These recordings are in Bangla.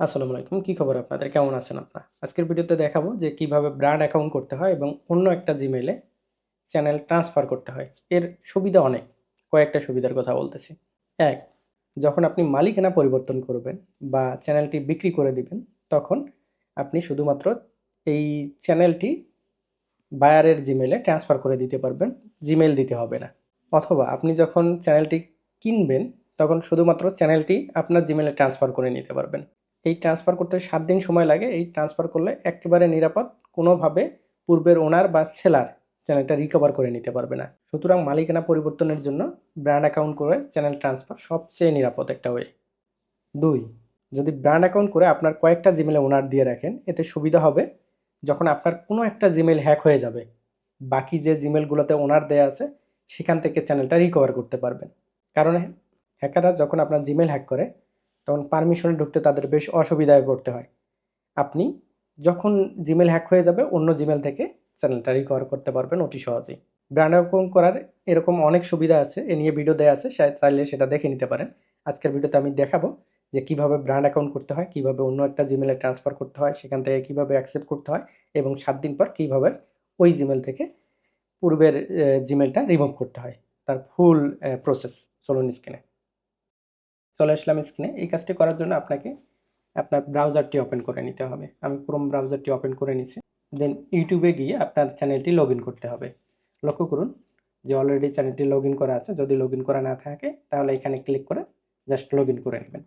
আসসালামু আলাইকুম, কী খবর আপনাদের? কেমন আছেন আপনারা? আজকের ভিডিওতে দেখাবো যে কীভাবে ব্র্যান্ড অ্যাকাউন্ট করতে হয় এবং অন্য একটা জিমেলে চ্যানেল ট্রান্সফার করতে হয়। এর সুবিধা অনেক, কয়েকটা সুবিধার কথা বলতেছি। এক, যখন আপনি মালিকানা পরিবর্তন করবেন বা চ্যানেলটি বিক্রি করে দিবেন, তখন আপনি শুধুমাত্র এই চ্যানেলটি বায়ারের জিমেলে ট্রান্সফার করে দিতে পারবেন জিমেল দিতে হবে না। অথবা আপনি যখন চ্যানেলটি কিনবেন, তখন শুধুমাত্র চ্যানেলটি আপনার জিমেলে ট্রান্সফার করে নিতে পারবেন। এই ট্রান্সফার করতে সাত দিন সময় লাগে। এই ট্রান্সফার করলে একেবারে নিরাপদ, কোনোভাবে পূর্বের ওনার বা সেলার চ্যানেলটা রিকভার করে নিতে পারবে না। সুতরাং মালিকানা পরিবর্তনের জন্য ব্র্যান্ড অ্যাকাউন্ট করে চ্যানেল ট্রান্সফার সবচেয়ে নিরাপদ একটা ওয়ে দুই, যদি ব্র্যান্ড অ্যাকাউন্ট করে আপনার কয়েকটা জিমেলে ওনার দিয়ে রাখেন, এতে সুবিধা হবে যখন আপনার কোনো একটা জিমেল হ্যাক হয়ে যাবে। বাকি যে জিমেলগুলোতে ওনার দেয়া আছে, সেখান থেকে চ্যানেলটা রিকভার করতে পারবেন। কারণ হ্যাকাররা যখন আপনার জিমেল হ্যাক করে তখন পারমিশনে ঢুকতে তাদের বেশ অসুবিধায় পড়তে হয়। আপনি যখন জিমেল হ্যাক হয়ে যাবে, অন্য জিমেল থেকে চ্যানেলটা রিকভার করতে পারবেন অতি সহজেই। ব্র্যান্ড অ্যাকাউন্ট করার এরকম অনেক সুবিধা আছে, এ নিয়ে ভিডিও দেওয়া আছে চাইলে সেটা দেখে নিতে পারেন। আজকের ভিডিওতে আমি দেখাবো যে কীভাবে ব্র্যান্ড অ্যাকাউন্ট করতে হয়, কীভাবে অন্য একটা জিমেলে ট্রান্সফার করতে হয়, সেখান থেকে কীভাবে অ্যাকসেপ্ট করতে হয় এবং সাত দিন পর কীভাবে ওই জিমেল থেকে পূর্বের জিমেলটা রিমুভ করতে হয়। তার ফুল প্রসেস চলুন স্ক্রিনে চলে আসলাম স্ক্রিনে এই কাজটি করার জন্য আপনাকে আপনার ব্রাউজারটি ওপেন করে নিতে হবে। আমি ক্রোম ব্রাউজারটি ওপেন করে নিছি। দেন ইউটিউবে গিয়ে আপনার চ্যানেলটি লগ করতে হবে। লক্ষ্য করুন যে অলরেডি চ্যানেলটি লগ করা আছে। যদি লগ করা না থাকে, তাহলে এখানে ক্লিক করে জাস্ট লগ করে নেবেন।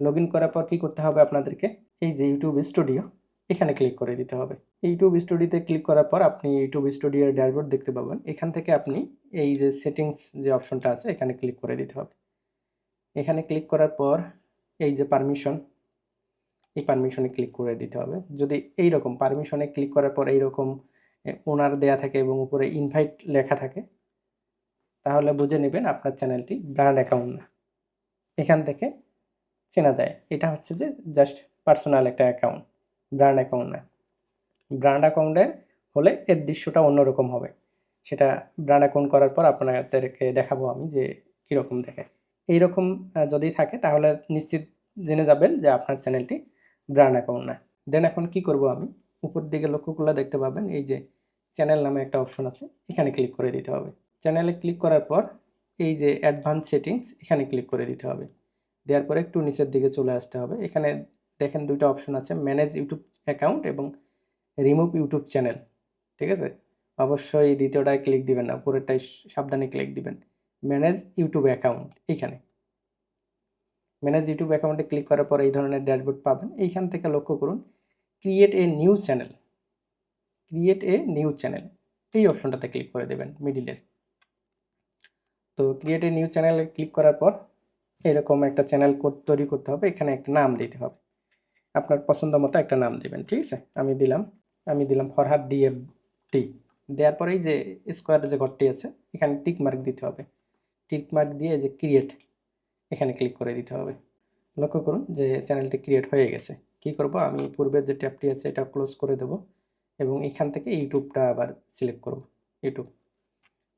লগ করার পর কী করতে হবে আপনাদেরকে? এই যে ইউটিউব স্টুডিও এখানে ক্লিক করে দিতে হবে। ইউটিউব স্টুডিওতে ক্লিক করার পর আপনি ইউটিউব স্টুডিওর ড্যাশবোর্ড দেখতে পাবেন। এখান থেকে আপনি এই যে সেটিংস যে অপশনটা আছে, এখানে ক্লিক করে দিতে হবে। এখানে ক্লিক করার পর এই যে পারমিশন এই পারমিশনে ক্লিক করে দিতে হবে। যদি এই রকম পারমিশনে ক্লিক করার পর এই রকম ওনার দেয়া থাকে এবং উপরে ইনভাইট লেখা থাকে, তাহলে বুঝে নেবেন আপনার চ্যানেলটি ব্র্যান্ড অ্যাকাউন্ট না। এখান থেকে চেনা যায়, এটা হচ্ছে যে জাস্ট পার্সোনাল একটা অ্যাকাউন্ট ব্র্যান্ড অ্যাকাউন্ট না। ব্র্যান্ড অ্যাকাউন্টে হলে এর দৃশ্যটা অন্যরকম হবে। সেটা ব্র্যান্ড অ্যাকাউন্ট করার পর আপনাদেরকে দেখাবো আমি যে কীরকম দেখে। এইরকম যদি থাকে তাহলে নিশ্চিত জেনে যাবেন যে আপনার চ্যানেলটি ব্র্যান্ড অ্যাকাউন্ট না দেন এখন কি করব আমি? উপর দিকে লক্ষ্য করলে দেখতে পাবেন। এই যে চ্যানেল নামে একটা অপশন আছে, এখানে ক্লিক করে দিতে হবে। চ্যানেলে ক্লিক করার পর এই যে অ্যাডভান্স সেটিংস, এখানে ক্লিক করে দিতে হবে। দেওয়ার পরে একটু নিচের দিকে চলে আসতে হবে। এখানে দেখেন দুইটা অপশন আছে, ম্যানেজ ইউটিউব অ্যাকাউন্ট এবং রিমুভ ইউটিউব চ্যানেল। ঠিক আছে? অবশ্যই দ্বিতীয়টায় ক্লিক দিবেন না উপরেরটাই সাবধানে ক্লিক দিবেন। ম্যানেজ ইউটিউব অ্যাকাউন্ট এখানে ম্যানেজ ইউটিউব অ্যাকাউন্টে ক্লিক করার পর এই ধরনের ড্যাশবোর্ড পাবেন। এইখান থেকে লক্ষ্য করুন create a new channel create a new channel এই অপশনটাতে ক্লিক করে দেবেন মিডিলের তো ক্রিয়েট এ নিউ চ্যানেলে ক্লিক করার পর এরকম একটা চ্যানেল কোড তৈরি করতে হবে। এখানে একটা নাম দিতে হবে। আপনার পছন্দ মতো একটা নাম দেবেন, ঠিক আছে? আমি দিলাম আমি দিলাম ফরহাদ ডিএফ টি দেওয়ার পরে এই যে স্কোয়ারের যে ঘরটি আছে, এখানে টিক মার্ক দিতে হবে। টিক মার্ক দিয়ে যে ক্রিয়েট এখানে ক্লিক করে দিতে হবে। লক্ষ্য করুন যে চ্যানেলটি ক্রিয়েট হয়ে গেছে। কি করব? আমি পূর্বের যে ট্যাবটি আছে, এটা ক্লোজ করে দেব এবং এখান থেকে ইউটিউবটা আবার সিলেক্ট করব। ইউটিউব।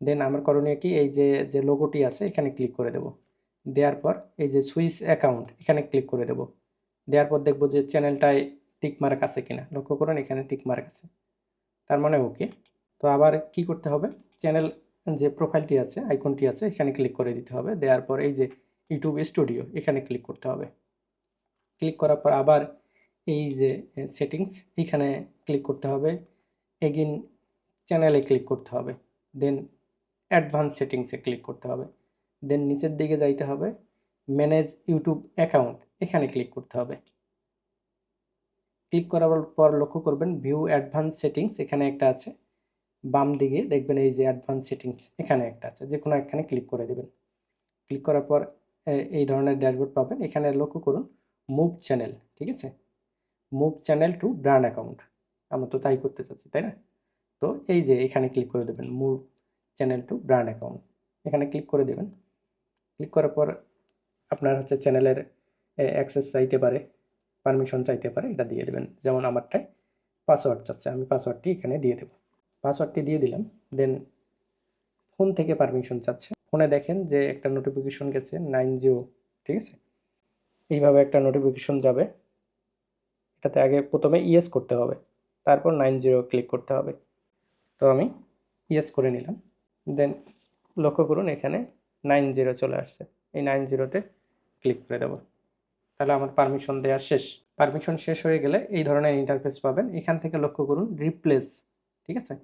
দেন আমার করণীয় কি? এই যে যে লোগোটি আছে, এখানে ক্লিক করে দেব। দেওয়ার পর এই যে সুইচ অ্যাকাউন্ট এখানে ক্লিক করে দেব। দেওয়ার পর দেখব যে চ্যানেলটায় টিক মার্ক আছে কিনা। লক্ষ্য করুন এখানে টিক মার্ক আছে। তার মানে ওকে তো আবার কি করতে হবে? চ্যানেল যে প্রোফাইলটি আছে আইকনটি আছে, এখানে ক্লিক করে দিতে হবে। দেওয়ার পর এই যে ইউটিউব স্টুডিও এখানে ক্লিক করতে হবে। ক্লিক করার পর আবার এই যে সেটিংস এখানে ক্লিক করতে হবে। এগিন চ্যানেলে ক্লিক করতে হবে। দেন অ্যাডভান্স সেটিংসে ক্লিক করতে হবে। দেন নিচের দিকে যাইতে হবে। ম্যানেজ ইউটিউব অ্যাকাউন্ট এখানে ক্লিক করতে হবে। ক্লিক করার পর লক্ষ্য করবেন ভিউ অ্যাডভান্স সেটিংস এখানে একটা আছে। বাম দিকে দেখবেন এই যে অ্যাডভান্স সেটিংস এখানে একটা আছে যে কোনো এখানে ক্লিক করে দেবেন। ক্লিক করার পর এই ধরনের ড্যাশবোর্ড পাবেন। এখানে লক্ষ্য করুন মুভ চ্যানেল ঠিক আছে? Move channel to brand account আমরা তো তাই করতে চাচ্ছি, তাই না? তো এই যে এখানে ক্লিক করে দেবেন move channel to brand account এখানে ক্লিক করে দেবেন। ক্লিক করার পর আপনার হচ্ছে চ্যানেলের অ্যাক্সেস চাইতে পারে পারমিশন চাইতে পারে, এটা দিয়ে দেবেন। যেমন আমারটায় পাসওয়ার্ড চাচ্ছে, আমি পাসওয়ার্ডটি এখানে দিয়ে দেবো। পাসওয়ার্ডটি দিয়ে দিলাম, দেন ফোন থেকে পারমিশন চাচ্ছে। ফোনে দেখেন যে একটা নোটিফিকেশন গেছে নাইন জিরো, ঠিক আছে? এইভাবে একটা নোটিফিকেশন যাবে। এটাতে আগে প্রথমে ইয়েস করতে হবে, তারপর নাইন জিরো ক্লিক করতে হবে। তো আমি ইয়েস করে নিলাম, দেন লক্ষ্য করুন এখানে নাইন জিরো চলে আসছে। এই নাইন জিরোতে ক্লিক করে দেবো। তাহলে আমার পারমিশন দেওয়া শেষ। পারমিশন শেষ হয়ে গেলে এই ধরনের ইন্টারফেস পাবেন। এখান থেকে লক্ষ্য করুন রিপ্লেস ঠিক আছে?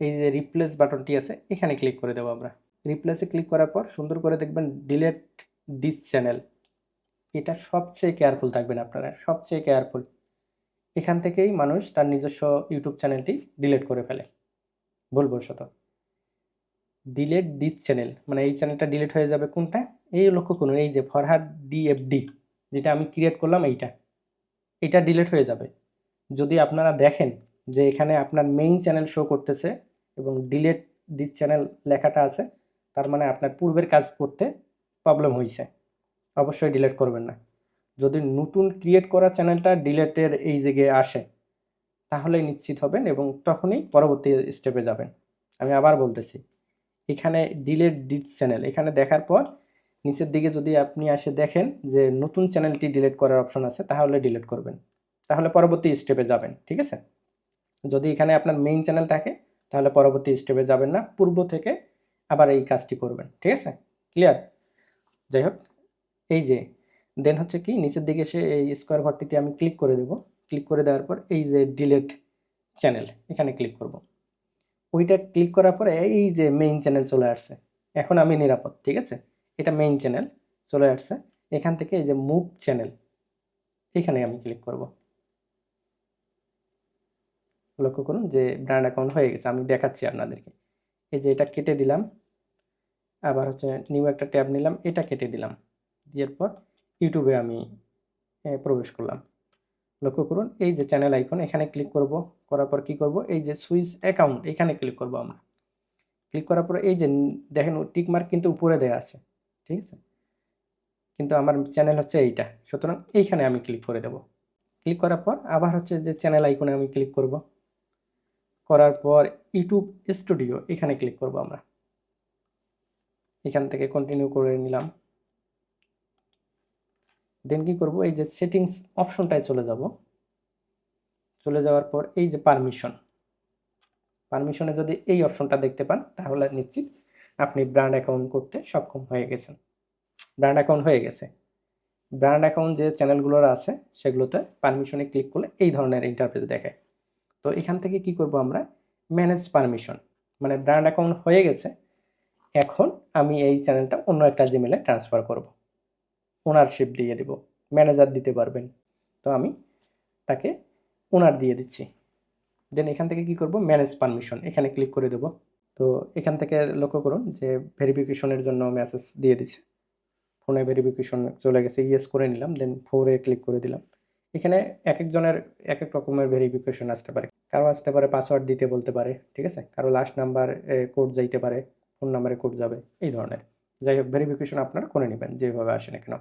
এই যে রিপ্লেস বাটনটি আছে, এখানে ক্লিক করে দেবো আমরা। রিপ্লেসে ক্লিক করার পর সুন্দর করে দেখবেন ডিলেট দিস চ্যানেল এটা সবচেয়ে কেয়ারফুল থাকবেন আপনারা, সবচেয়ে কেয়ারফুল এখান থেকেই মানুষ তার নিজস্ব ইউটিউব চ্যানেলটি ডিলেট করে ফেলে। ভুলবশত ডিলেট দিস চ্যানেল মানে এই চ্যানেলটা ডিলেট হয়ে যাবে কোনটা? এই লক্ষ্য করুন, এই যে ফরহাদ ডিএফডি যেটা আমি ক্রিয়েট করলাম এইটা। এটা ডিলেট হয়ে যাবে। যদি আপনারা দেখেন যে এখানে আপনার মেইন চ্যানেল শো করতেছে এবং ডিলেট দিস চ্যানেল লেখাটা আছে, তার মানে আপনার পূর্বের কাজ করতে প্রবলেম হয়েছে অবশ্যই ডিলেট করবেন না। যদি নতুন ক্রিয়েট করা চ্যানেলটা ডিলেটের এই জায়গায় আসে, তাহলে নিশ্চিত হবেন এবং তখনই পরবর্তী স্টেপে যাবেন। আমি আবার বলতেছি, এখানে ডিলেট দিস চ্যানেল এখানে দেখার পর নিচের দিকে যদি আপনি আসে দেখেন যে নতুন চ্যানেলটি ডিলেট করার অপশন আছে, তাহলে ডিলেট করবেন। তাহলে পরবর্তী স্টেপে যাবেন, ঠিক আছে? যদি এখানে আপনার মেইন চ্যানেল থাকে, তাহলে পরবর্তী স্টেপে যাবেন না, পূর্ব থেকে আবার এই কাজটি করবেন, ঠিক আছে? ক্লিয়ার যাই হোক, এই যে দেন হচ্ছে কি, নিচের দিকে এসে এই স্কোয়ার ঘরটিতে আমি ক্লিক করে দেব। ক্লিক করে দেওয়ার পর এই যে ডিলেট চ্যানেল এখানে ক্লিক করব। ওইটা ক্লিক করার পরে এই যে মেইন চ্যানেল চলে আসছে। এখন আমি নিরাপদ, ঠিক আছে? এটা মেইন চ্যানেল চলে আসছে। এখান থেকে এই যে মুভ চ্যানেল এখানে আমি ক্লিক করব। লক্ষ্য করুন যে ব্র্যান্ড অ্যাকাউন্ট হয়ে গেছে, আমি দেখাচ্ছি আপনাদেরকে। এই যে এটা কেটে দিলাম, আবার হচ্ছে নিউ একটা ট্যাব নিলাম, এটা কেটে দিলাম। দেওয়ার পর ইউটিউবে আমি প্রবেশ করলাম। লক্ষ্য করুন, এই যে চ্যানেল আইকন এখানে ক্লিক করব, করার পর কি করব? এই যে সুইচ অ্যাকাউন্ট এখানে ক্লিক করব আমরা। ক্লিক করার পর এই যে দেখেন টিক মার্ক কিন্তু উপরে দেওয়া আছে, ঠিক আছে? কিন্তু আমার চ্যানেল হচ্ছে এইটা, সুতরাং এইখানে আমি ক্লিক করে দেব। ক্লিক করার পর আবার হচ্ছে যে চ্যানেল আইকনে আমি ক্লিক করব। করার পর ইউটিউব স্টুডিও এখানে ক্লিক করব আমরা। এখান থেকে কন্টিনিউ করে নিলাম। দেন কি করব? এই যে সেটিংস অপশনটায় চলে যাব। চলে যাওয়ার পর এই যে পারমিশন পারমিশনে যদি এই অপশনটা দেখতে পান, তাহলে নিশ্চিত আপনি ব্র্যান্ড অ্যাকাউন্ট করতে সক্ষম হয়ে গেছেন। ব্র্যান্ড অ্যাকাউন্ট হয়ে গেছে। ব্র্যান্ড অ্যাকাউন্ট যে চ্যানেলগুলোর আছে, সেগুলোতে পারমিশনে ক্লিক করলে এই ধরনের ইন্টারফেস দেখায়। তো এখান থেকে কি করব আমরা? ম্যানেজ পারমিশন মানে ব্র্যান্ড অ্যাকাউন্ট হয়ে গেছে। এখন আমি এই চ্যানেলটা অন্য একটা জিমেলে ট্রান্সফার করব। ওনারশিপ দিয়ে দেব ম্যানেজার দিতে পারবেন। তো আমি তাকে ওনার দিয়ে দিচ্ছি। দেন এখান থেকে কি করব? ম্যানেজ পারমিশন এখানে ক্লিক করে দেব। তো এখান থেকে লক্ষ্য করুন যে ভেরিফিকেশনের জন্য মেসেজ দিয়ে দিছে। ফোনে ভেরিফিকেশন চলে গেছে ইয়েস করে নিলাম দেন ফোরে ক্লিক করে দিলাম। এখানে এক একজনের এক এক রকমের ভেরিফিকেশন আসতে পারে। কারও আসতে পারে পাসওয়ার্ড দিতে বলতে পারে, ঠিক আছে? কারও লাস্ট নাম্বার কোড যাইতে পারে ফোন নাম্বারে কোড যাবে, এই ধরনের। যাই হোক ভেরিফিকেশন আপনারা করে নেবেন, যেভাবে আসেন কেন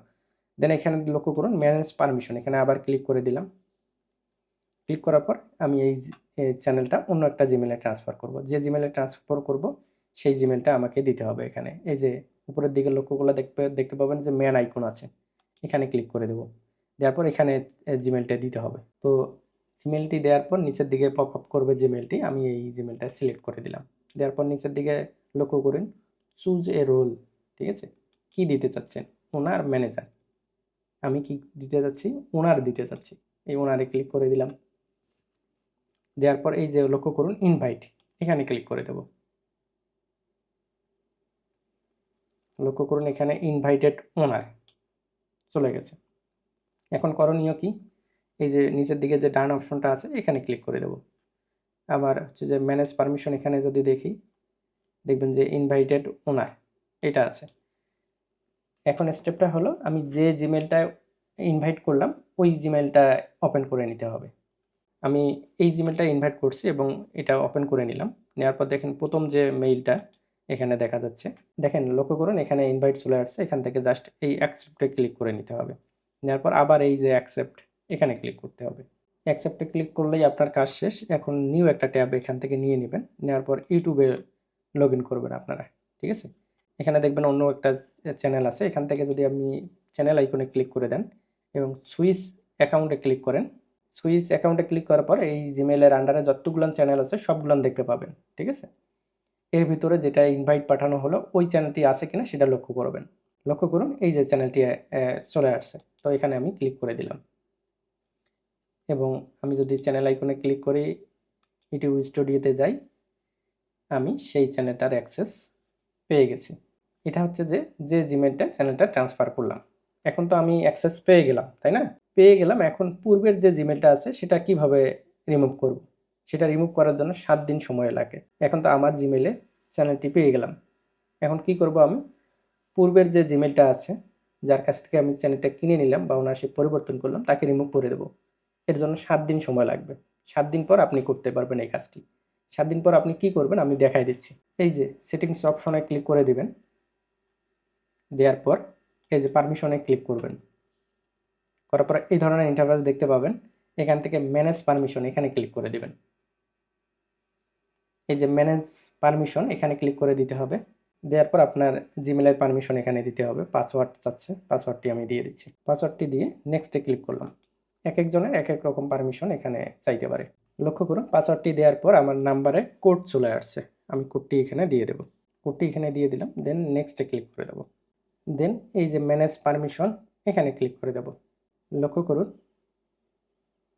দেন এখানে লক্ষ্য করুন ম্যানেজ পারমিশন এখানে আবার ক্লিক করে দিলাম। ক্লিক করার পর আমি এই চ্যানেলটা অন্য একটা জিমেলে ট্রান্সফার করব। যে জিমেলে ট্রান্সফার করব, সেই জিমেলটা আমাকে দিতে হবে এখানে। এই যে উপরের দিকে লক্ষ্যগুলো দেখতে দেখতে পাবেন যে ম্যান আইকন আছে, এখানে ক্লিক করে দেবো। দেওয়ার পর এখানে জিমেলটা দিতে হবে। তো জিমেলটি দেওয়ার পর নিচের দিকে পপ আপ করবে জিমেলটি আমি এই জিমেলটা সিলেক্ট করে দিলাম। দেওয়ার পর নিচের দিকে লক্ষ্য করুন চুজ এ রোল ঠিক আছে? কি দিতে চাচ্ছেন? ওনার ম্যানেজার আমি কি দিতে চাচ্ছি ওনার দিতে চাচ্ছি এই ওনারে ক্লিক করে দিলাম। দেওয়ার পর এই যে লক্ষ্য করুন ইনভাইট এখানে ক্লিক করে দেব। লক্ষ্য করুন, এখানে ইনভাইটেড ওনার চলে গেছে। এখন করণীয় কি? এই যে নিচের দিকে যে ডান অপশনটা আছে, এখানে ক্লিক করে দেব। আবার হচ্ছে যে ম্যানেজ পারমিশন এখানে যদি দেখি, দেখবেন যে ইনভাইটেড ওনার এটা আছে। এখন স্টেপটা হলো, আমি যে জিমেলটা ইনভাইট করলাম, ওই জিমেলটা ওপেন করে নিতে হবে। আমি এই জিমেলটা ইনভাইট করছি এবং এটা ওপেন করে নিলাম। নেওয়ার পর দেখেন প্রথম যে মেইলটা এখানে দেখা যাচ্ছে, দেখেন লক্ষ্য করুন এখানে ইনভাইট চলে আসছে, এখান থেকে জাস্ট এই অ্যাকসেপ্টে ক্লিক করে নিতে হবে। নেওয়ার পর আবার এই যে অ্যাকসেপ্ট এখানে ক্লিক করতে হবে। অ্যাকসেপ্টে ক্লিক করলেই আপনার কাজ শেষ। এখন নিউ একটা ট্যাব এখান থেকে নিয়ে নেবেন। নেওয়ার পর ইউটিউবে লগ করবেন আপনারা, ঠিক আছে? এখানে দেখবেন অন্য একটা চ্যানেল আছে। এখান থেকে যদি আপনি চ্যানেল আইকনে ক্লিক করে দেন এবং সুইচ অ্যাকাউন্টে ক্লিক করেন সুইচ অ্যাকাউন্টে ক্লিক করার পর এই জিমেলের আন্ডারে যতগুলো চ্যানেল আছে সবগুলো দেখতে পাবেন, ঠিক আছে? এর ভিতরে যেটা ইনভাইট পাঠানো হলো, ওই চ্যানেলটি আছে কিনা সেটা লক্ষ্য করবেন। লক্ষ্য করুন, এই যে চ্যানেলটি চলে আসছে। তো এখানে আমি ক্লিক করে দিলাম। এবং আমি যদি চ্যানেল আইকনে ক্লিক করে ইউটিউব স্টুডিওতে যাই, আমি সেই চ্যানেলটার অ্যাক্সেস পেয়ে গেছি। এটা হচ্ছে যে যে জিমেলটা চ্যানেলটা ট্রান্সফার করলাম। এখন তো আমি অ্যাক্সেস পেয়ে গেলাম, তাই না? পেয়ে গেলাম, এখন পূর্বের যে জিমেলটা আছে, সেটা কীভাবে রিমুভ করব? সেটা রিমুভ করার জন্য সাত দিন সময় লাগে। এখন তো আমার জিমেলে চ্যানেলটি পেয়ে গেলাম। এখন কি করব আমি? পূর্বের যে জিমেলটা আছে, যার কাছ থেকে আমি চ্যানেলটা কিনে নিলাম বা ওনার সে পরিবর্তন করলাম, তাকে রিমুভ করে দেবো। এর জন্য সাত দিন সময় লাগবে। সাত দিন পর আপনি করতে পারবেন এই কাজটি। সাত দিন পর আপনি কি করবেন আমি দেখাই দিচ্ছি। এই যে সেটিংস অপশনে ক্লিক করে দিবেন। দেওয়ার পর এই যে পারমিশনে ক্লিক করবেন। করার পর এই ধরনের ইন্টারফেস দেখতে পাবেন। এখান থেকে ম্যানেজ পারমিশন এখানে ক্লিক করে দিবেন। এই যে ম্যানেজ পারমিশন এখানে ক্লিক করে দিতে হবে। দেওয়ার পর আপনার জিমেলের পারমিশন এখানে দিতে হবে। পাসওয়ার্ড চাচ্ছে। পাসওয়ার্ডটি আমি দিয়ে দিচ্ছি। পাসওয়ার্ডটি দিয়ে নেক্সটে ক্লিক করলাম। এক একজনের এক এক রকম পারমিশন এখানে চাইতে পারে। লক্ষ্য করুন পাসওয়ার্ডটি দেওয়ার পর আমার নাম্বারে কোড চলে আসছে। আমি কোডটি এখানে দিয়ে দেবো। কোডটি এখানে দিয়ে দিলাম দেন নেক্সটে ক্লিক করে দেবো। দেন এই যে ম্যানেজ পারমিশন এখানে ক্লিক করে দেবো। লক্ষ্য করুন,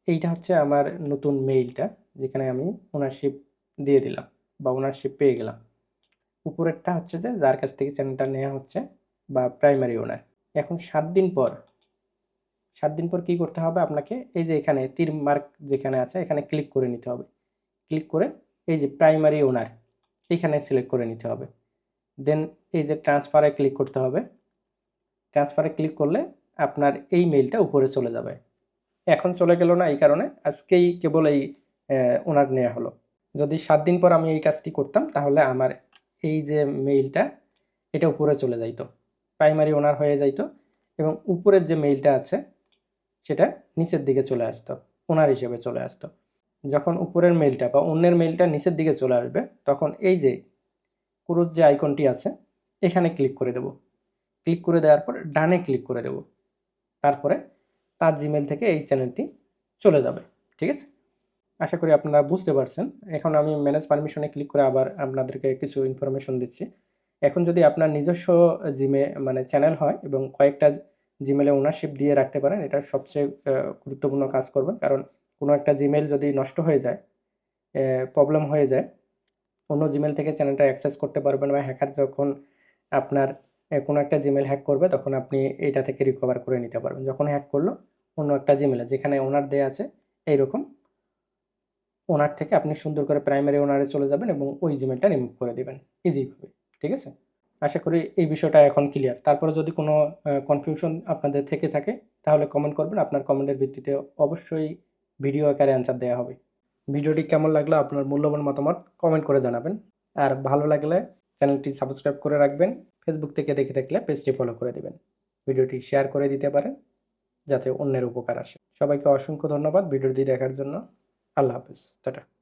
এইটা হচ্ছে আমার নতুন মেইলটা যেখানে আমি ওনারশিপ দিয়ে দিলাম বা ওনারশিপ পেয়ে গেলাম। উপরেরটা হচ্ছে যে, যার কাছ থেকে চ্যানেলটা নেওয়া হচ্ছে বা প্রাইমারি ওনার এখন সাত দিন পর সাত দিন পর কি করতে হবে আপনাকে? এই যে এখানে তীর মার্ক যেখানে আছে, এখানে ক্লিক করে নিতে হবে। ক্লিক করে এই যে প্রাইমারি ওনার এইখানে সিলেক্ট করে নিতে হবে। দেন এই যে ট্রান্সফারে ক্লিক করতে হবে। ট্রান্সফারে ক্লিক করলে আপনার এই মেইলটা উপরে চলে যাবে। এখন চলে গেল না এই কারণে, আজকেই কেবল এই ওনার নেওয়া হলো। যদি সাত দিন পর আমি এই কাজটি করতাম, তাহলে আমার এই যে মেইলটা এটা উপরে চলে যাইতো। প্রাইমারি ওনার হয়ে যাইতো এবং উপরের যে মেইলটা আছে সেটা নিচের দিকে চলে আসতো, ওনার হিসেবে চলে আসতো। যখন উপরের মেলটা বা অন্যের মেলটা নিচের দিকে চলে আসবে, তখন এই যে ক্রুজ যে আইকনটি আছে, এখানে ক্লিক করে দেব। ক্লিক করে দেওয়ার পর ডানে ক্লিক করে দেব। তারপরে তার জিমেল থেকে এই চ্যানেলটি চলে যাবে, ঠিক আছে? আশা করি আপনারা বুঝতে পারছেন। এখন আমি ম্যানেজ পারমিশনে ক্লিক করে আবার আপনাদেরকে কিছু ইনফরমেশন দিচ্ছি। এখন যদি আপনার নিজস্ব জিমে মানে চ্যানেল হয় এবং কয়েকটা জিমেলে ওনারশিপ দিয়ে রাখতে পারেন, এটা সবচেয়ে গুরুত্বপূর্ণ কাজ করবেন। কারণ কোনো একটা জিমেল যদি নষ্ট হয়ে যায় প্রবলেম হয়ে যায়, অন্য জিমেল থেকে চ্যানেলটা অ্যাক্সেস করতে পারবেন বা হ্যাকার যখন আপনার কোনো একটা জিমেল হ্যাক করবে, তখন আপনি এটা থেকে রিকভার করে নিতে পারবেন। যখন হ্যাক করল, অন্য একটা জিমেলে যেখানে ওনার দেয়া আছে, এইরকম ওনার থেকে আপনি সুন্দর করে প্রাইমারি ওনারে চলে যাবেন এবং ওই জিমেলটা রিমুভ করে দেবেন। ইজিভাবে ঠিক আছে? আশা করি এই বিষয়টা এখন ক্লিয়ার তারপরে যদি কোনো কনফিউশন আপনাদের থেকে থাকে, তাহলে কমেন্ট করবেন। আপনার কমেন্টের ভিত্তিতে অবশ্যই ভিডিও আকারে অ্যান্সার দেওয়া হবে। ভিডিওটি কেমন লাগল, আপনার মূল্যবান মতামত কমেন্ট করে জানাবেন। আর ভালো লাগলে চ্যানেলটি সাবস্ক্রাইব করে রাখবেন। ফেসবুক থেকে দেখে থাকলে পেজটি ফলো করে দেবেন। ভিডিওটি শেয়ার করে দিতে পারেন, যাতে অন্যের উপকার আসে। সবাইকে অসংখ্য ধন্যবাদ ভিডিওটি দেখার জন্য। আল্লাহ হাফেজ। টাটা।